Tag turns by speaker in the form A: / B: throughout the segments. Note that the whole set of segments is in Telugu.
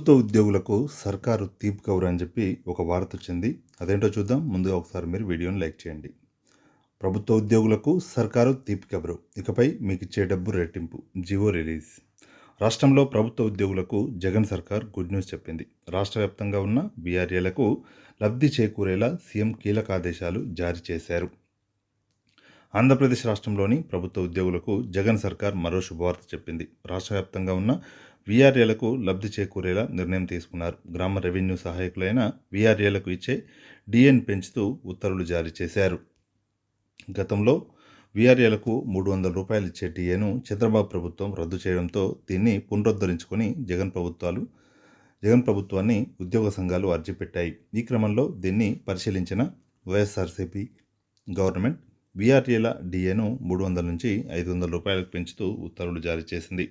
A: ప్రభుత్వ ఉద్యోగులకు సర్కారు తీపి కవర్ అని చెప్పి ఒక వార్త వచ్చింది. అదేంటో చూద్దాం. ముందుగా ఒకసారి మీరు వీడియోని లైక్ చేయండి. ప్రభుత్వ ఉద్యోగులకు సర్కారు తీపి కబరు. ఇకపై మీకు ఇచ్చే డబ్బు రెట్టింపు. GO release. రాష్ట్రంలో ప్రభుత్వ ఉద్యోగులకు జగన్ సర్కార్ గుడ్ న్యూస్ చెప్పింది. రాష్ట్ర వ్యాప్తంగా ఉన్న బీఆర్ఏలకు లబ్ధి చేకూరేలా సీఎం కీలక ఆదేశాలు జారీ చేశారు. ఆంధ్రప్రదేశ్ రాష్ట్రంలోని ప్రభుత్వ ఉద్యోగులకు జగన్ సర్కార్ మరో శుభవార్త చెప్పింది. రాష్ట్ర వ్యాప్తంగా ఉన్న వీఆర్ఏలకు లబ్ధి చేకూరేలా నిర్ణయం తీసుకున్నారు. గ్రామ రెవెన్యూ సహాయకులైన వీఆర్ఏలకు ఇచ్చే డిఎన్ పెంచుతూ ఉత్తర్వులు జారీ చేశారు. గతంలో వీఆర్ఏలకు మూడు వందల రూపాయలు ఇచ్చే డిఏను చంద్రబాబు ప్రభుత్వం రద్దు చేయడంతో దీన్ని పునరుద్ధరించుకొని జగన్ ప్రభుత్వాలు జగన్ ప్రభుత్వాన్ని ఉద్యోగ సంఘాలు అర్జీ పెట్టాయి ఈ క్రమంలో దీన్ని పరిశీలించిన వైఎస్ఆర్సీపీ గవర్నమెంట్ వీఆర్ఏల డిఏను మూడు వందల నుంచి ఐదు వందల రూపాయలకు పెంచుతూ ఉత్తర్వులు జారీ చేసింది.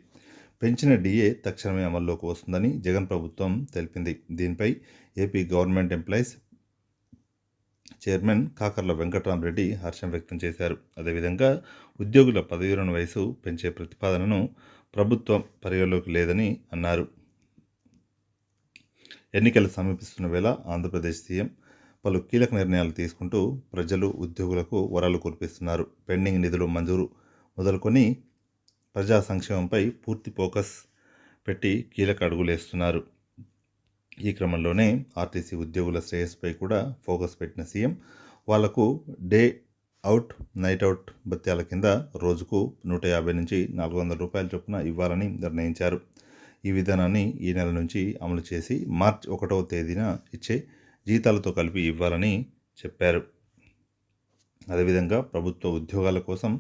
A: పెంచిన డిఏ తక్షణమే అమల్లోకి వస్తుందని జగన్ ప్రభుత్వం తెలిపింది. దీనిపై AP government employees chairman Kakarla Venkataramareddy హర్షం వ్యక్తం చేశారు. అదేవిధంగా ఉద్యోగుల పదవీరణ వయసు పెంచే ప్రతిపాదనను ప్రభుత్వం పరిగణలోకి లేదని అన్నారు. ఎన్నికలు సమీపిస్తున్న వేళ ఆంధ్రప్రదేశ్ సీఎం పలు కీలక నిర్ణయాలు తీసుకుంటూ ప్రజలు ఉద్యోగులకు వరాలు కురిపిస్తున్నారు పెండింగ్ నిధులు మంజూరు మొదలుకొని ప్రజా సంక్షేమంపై పూర్తి ఫోకస్ పెట్టి కీలక అడుగులేస్తున్నారు. ఈ క్రమంలోనే ఆర్టీసీ ఉద్యోగుల శ్రేయస్పై కూడా ఫోకస్ పెట్టిన సీఎం వాళ్ళకు డే అవుట్ నైట్ అవుట్ భత్యాల కింద రోజుకు నూట యాభై నుంచి నాలుగు వందల రూపాయల చొప్పున ఇవ్వాలని నిర్ణయించారు. ఈ విధానాన్ని ఈ నెల నుంచి అమలు చేసి మార్చ్ ఒకటవ తేదీన ఇచ్చే జీతాలతో కలిపి ఇవ్వాలని చెప్పారు. అదేవిధంగా ప్రభుత్వ ఉద్యోగాల కోసం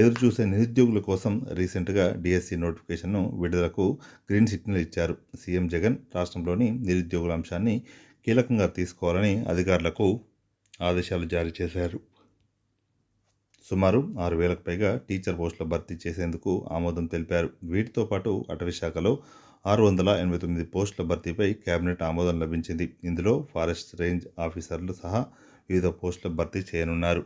A: ఎదురుచూసే నిరుద్యోగుల కోసం రీసెంట్గా డిఎస్సి నోటిఫికేషన్ను విడుదలకు గ్రీన్ సిగ్నల్ ఇచ్చారు. సీఎం జగన్ రాష్ట్రంలోని నిరుద్యోగుల అంశాన్ని కీలకంగా తీసుకోవాలని అధికారులకు ఆదేశాలు జారీ చేశారు. సుమారు ఆరు వేలకు పైగా టీచర్ పోస్టుల భర్తీ చేసేందుకు ఆమోదం తెలిపారు. వీటితో పాటు అటవీ శాఖలో ఆరు వందల ఎనభై తొమ్మిది పోస్టుల భర్తీపై కేబినెట్ ఆమోదం లభించింది. ఇందులో ఫారెస్ట్ రేంజ్ ఆఫీసర్లు సహా వివిధ పోస్టుల భర్తీ చేయనున్నారు.